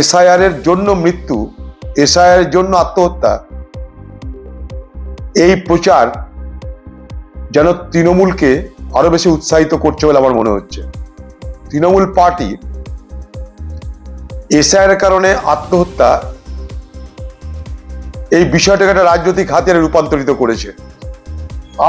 SIR এর জন্য মৃত্যু এসআইআর এর জন্য আত্মহত্যা। এই প্রচার যেন তৃণমূলকে আরও বেশি উৎসাহিত করছে বলে আমার মনে হচ্ছে। তৃণমূল পার্টি এসআইআর এর কারণে আত্মহত্যা এই বিষয়টাকে একটা রাজনৈতিক হাতিয়ারে রূপান্তরিত করেছে।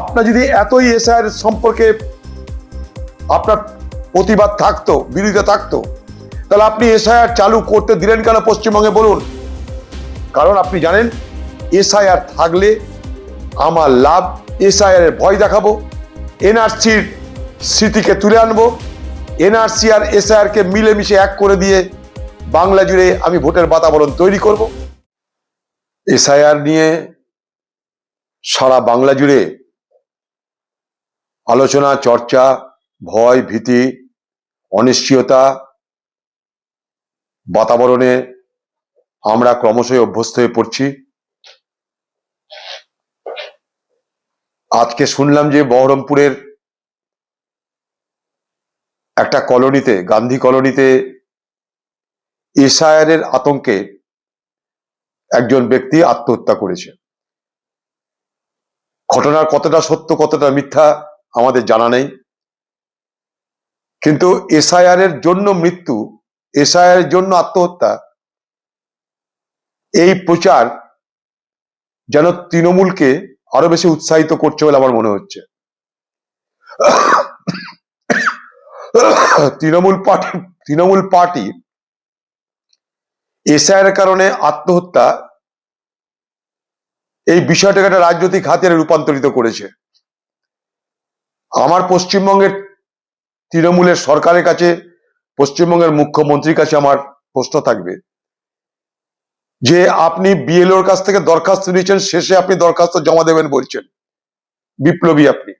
আপনার যদি এতই এসআইআর সম্পর্কে আপনার প্রতিবাদ থাকতো, বিরোধিতা থাকতো তাহলে আপনি এসআইআর চালু করতে দিলেন কেন পশ্চিমবঙ্গে বলুন? কারণ আপনি জানেন, এসআইআর থাকলে আমার লাভ এসআইআর এর ভয় দেখাবো এনআরসির স্মৃতিকে তুলে আনব, এনআরসি আর এসআইআর কে মিলেমিশে এক করে দিয়ে বাংলা জুড়ে আমি ভোটের বাতাবরণ তৈরি করব। এসআইআর নিয়ে সারা বাংলা জুড়ে আলোচনা, চর্চা, ভয়, ভীতি, অনিশ্চয়তা বাতাবরণে আমরা ক্রমশই অভ্যস্ত হয়ে পড়ছি। আজকে শুনলাম যে বহরমপুরের একটা কলোনিতে, গান্ধী কলোনিতে এসআইআর আতঙ্কে একজন ব্যক্তি আত্মহত্যা করেছে। ঘটনার কতটা সত্য, কতটা মিথ্যা আমাদের জানা নেই। কিন্তু এসআইআর এর জন্য মৃত্যু এসআইআর এর জন্য আত্মহত্যা। এই প্রচার যেন তৃণমূলকে আরও বেশি উৎসাহিত করছে বলে আমার মনে হচ্ছে। Trinamool party Trinamool party SIR কারণে আত্মহত্যা এই বিষয়টাকে একটা রাজনৈতিক হাতিয়ারে রূপান্তরিত করেছে। আমার পশ্চিমবঙ্গের তৃণমূলের সরকারের কাছে পশ্চিমবঙ্গের মুখ্যমন্ত্রীর কাছে আমার প্রশ্ন থাকবে যে আপনি বিএলওর কাছ থেকে দরখাস্ত নিয়েছেন, শেষে আপনি দরখাস্ত জমা দেবেন বলছেন। বিপ্লবী আপনি।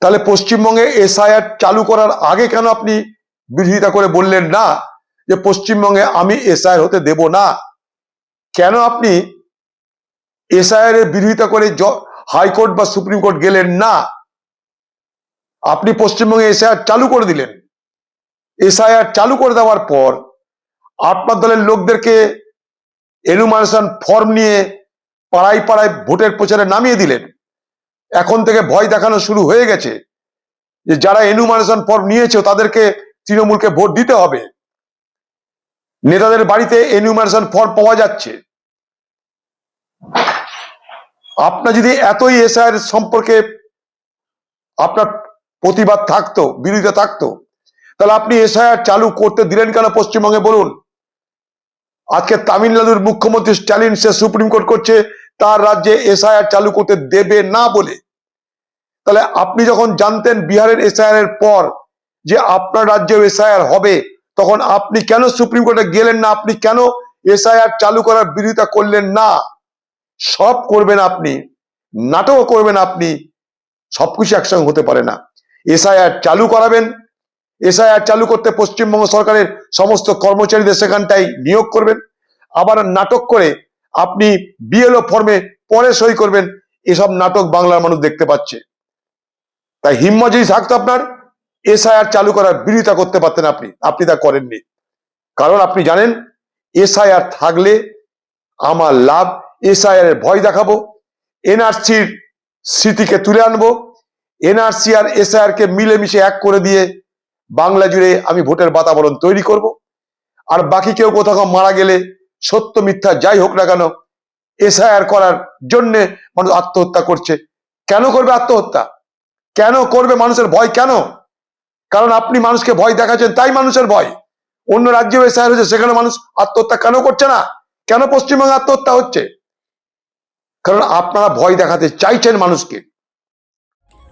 তাহলে পশ্চিমবঙ্গে এসআইআর চালু করার আগে কেন আপনি বিরোধিতা করে বললেন না যে পশ্চিমবঙ্গে আমি এসআইআর হতে দেব না? কেন আপনি এসআইআর এর বিরোধিতা করে হাইকোর্ট বা সুপ্রিম কোর্ট গেলেন না? আপনি পশ্চিমবঙ্গে এসআইআর চালু করে দিলেন। এসআইআর চালু করে দেওয়ার পর আপনার দলের লোকদেরকে এনুমারেশন ফর্ম নিয়ে পাড়ায় পাড়ায় ভোটের প্রচারে নামিয়ে দিলেন। এখন থেকে ভয় দেখানো শুরু হয়ে গেছে যে যারা এনুমারেশন ফর্ম নিয়েছে তাদেরকে তৃণমূলকে ভোট দিতে হবে। নেতাদের বাড়িতে এনুমারেশন ফর্ম পাওয়া যাচ্ছে। আপনার যদি এতই এসআইআর সম্পর্কে আপনার প্রতিবাদ থাকতো, বিরোধিতা থাকতো। তাহলে আপনি এসআইআর চালু করতে দিলেন কেন পশ্চিমবঙ্গে বলুন? আজকে তামিলনাড়ুর মুখ্যমন্ত্রী স্ট্যালিন সে সুপ্রিম কোর্ট করছে, তার রাজ্যে এসআইআর চালু করতে দেবে না বলে। তাহলে আপনি যখন জানতেন বিহারের এসআইআর এর পর যে আপনার রাজ্যেও এসআইআর হবে, তখন আপনি কেন সুপ্রিম কোর্টে গেলেন না? আপনি কেন এসআইআর চালু করার বিরোধিতা করলেন না? সব করবেন আপনি, নাটকও করবেন আপনি, সবকিছু একসঙ্গে হতে পারে না। এসআইআর চালু করাবেন। এসআইআর চালু করতে পশ্চিমবঙ্গ সরকারের সমস্ত কর্মচারীদের সেখানটাই নিয়োগ করবেন। আবার নাটক করে আপনি বিএলও ফর্মে পরে সই করবেন। এসব নাটক বাংলার মানুষ দেখতে পাচ্ছে। তাই হিম্মত যদি থাকতো আপনার, এসআইআর চালু করার বিরোধিতা করতে পারতেন আপনি। আপনি তা করেননি। কারণ আপনি জানেন, এসআইআর থাকলে আমার লাভ, এসআইআর এর ভয় দেখাবো। এনআরসির স্মৃতিকে তুলে আনব। এনআরসি আর এসআইআর কে মিলেমিশে এক করে দিয়ে বাংলা জুড়ে আমি ভোটের বাতাবরণ তৈরি করব। আর বাকি কেউ কোথাও মারা গেলে সত্য মিথ্যা যাই হোক না কেন, এসআইআর করার জন্য মানুষ আত্মহত্যা করছে। কেন করবে আত্মহত্যা? কেন করবে মানুষের ভয় কেন? কারণ আপনি মানুষকে ভয় দেখাচ্ছেন, তাই মানুষের ভয়। অন্য রাজ্যেও এসআইআর হচ্ছে সেখানে মানুষ আত্মহত্যা কেন করছে না? কেন পশ্চিমবঙ্গে আত্মহত্যা হচ্ছে? কারণ আপনারা ভয় দেখাতে চাইছেন মানুষকে।